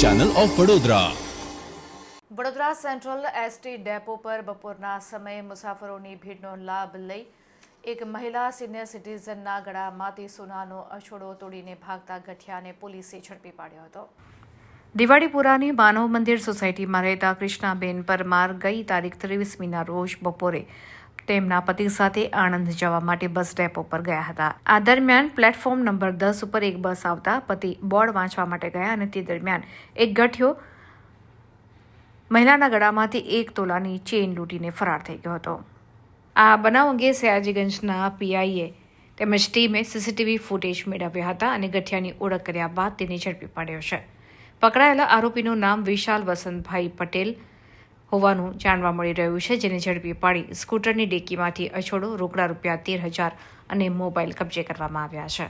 Channel of Vadodara Vadodara central ST depot પર બપોરના સમયે મુસાફરોની ભીડનો લાભ લઈ એક મહિલા સિનિયર સિટીઝનના ગળામાંથી સોનાનો અછોડો તોડીને ભાગતા ગઠિયાને પોલીસે ઝડપી પાડ્યો હતો. દિવાળીપુરાની માનવ મંદિર સોસાયટીમાં રહેતા કૃષ્ણાબેન પરમાર ગઈ તારીખ ત્રેવીસમીના રોજ બપોરે તેમના પતિ સાથે આણંદ જવા માટે બસ ડેપો પર ગયા હતા. આ દરમિયાન પ્લેટફોર્મ નંબર દસ ઉપર એક બસ આવતા પતિ બોર્ડ વાંચવા માટે ગયા અને તે દરમિયાન એક ગઠિયો મહિલાના ગળામાંથી એક તોલાની ચેઇન લૂંટીને ફરાર થઈ ગયો હતો. આ બનાવ અંગે સયાજીગંજના પીઆઈએ તેમજ ટીમે સીસીટીવી ફૂટેજ મેળવ્યા હતા અને ગઠિયાની ઓળખ કર્યા બાદ તેને ઝડપી પાડ્યો છે. પકડાયેલા આરોપીનું નામ વિશાલ વસંતભાઈ પટેલ હોવાનું જાણવા મળી રહ્યું છે, જેને ઝડપી પાડી સ્કૂટરની ડેકીમાંથી અછોડો રોકડા રૂપિયા તેર હજાર અને મોબાઈલ કબજે કરવામાં આવ્યા છે.